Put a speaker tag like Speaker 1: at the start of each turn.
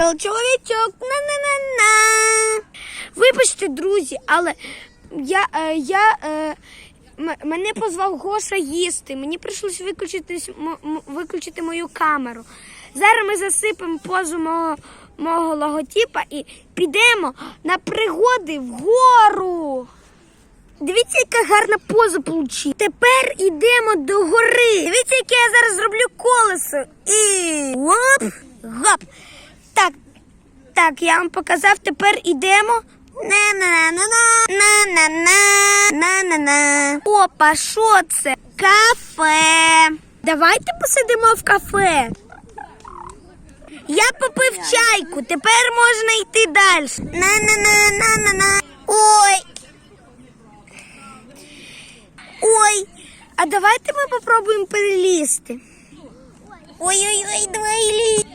Speaker 1: Чоловічок, на-на-на-на. Вибачте, друзі, але я, е, я е, м- мене позвав Гоша їсти. Мені прийшлось виключити, виключити мою камеру. Зараз ми засипемо позу мого, мого логотипа і підемо на пригоди вгору. Дивіться, яка гарна поза получила. Тепер йдемо до гори. Дивіться, яке я зараз зроблю колесо. І оп, гоп. Так, так, я вам показав, тепер йдемо. На-на-на-на-на, на-на-на, на-на-на. Опа, що це? Кафе. Давайте посидимо в кафе. Я попив чайку, тепер можна йти далі. На-на-на, на-на-на. Ой. Ой, а давайте ми попробуємо перелізти. Ой-ой-ой, давай лізь.